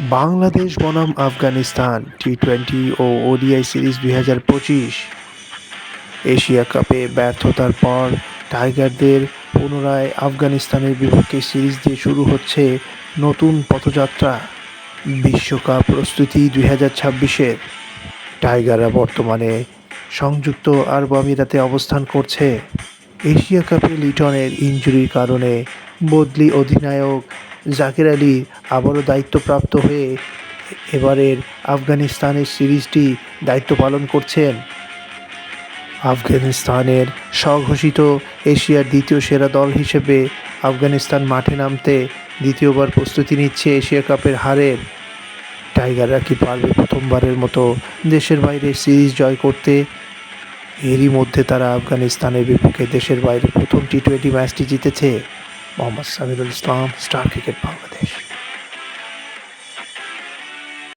বাংলাদেশ বনাম Afghanistan T twenty ও ODI series দুই হাজার পঁচিশ। এশিয়া কাপে ব্যর্থতার পর টাইগারদের পুনরায় আফগানিস্তানের বিপক্ষে সিরিজ দিয়ে শুরু হচ্ছে নতুন পথযাত্রা। বিশ্বকাপ প্রস্তুতি দুই হাজার ছাব্বিশের। টাইগাররা বর্তমানে সংযুক্ত আরব আমিরাতে অবস্থান করছে। এশিয়া কাপে লিটনের ইনজুরির কারণে বদলি অধিনায়ক জাকির আলী আবারও দায়িত্বপ্রাপ্ত হয়ে এবারের আফগানিস্তানের সিরিজটি দায়িত্ব পালন করছেন। আফগানিস্তানের স্বঘোষিত এশিয়ার দ্বিতীয় সেরা দল হিসেবে আফগানিস্তান মাঠে নামতে দ্বিতীয়বার প্রস্তুতি নিচ্ছে এশিয়া কাপের হারের। টাইগাররা কি পারবে প্রথমবারের মতো দেশের বাইরে সিরিজ জয় করতে? এরই মধ্যে তারা আফগানিস্তানের বিপক্ষে দেশের বাইরে প্রথম টি টোয়েন্টি ম্যাচটি জিতেছে। Mohammad Samirul Islam Star Cricket Bangladesh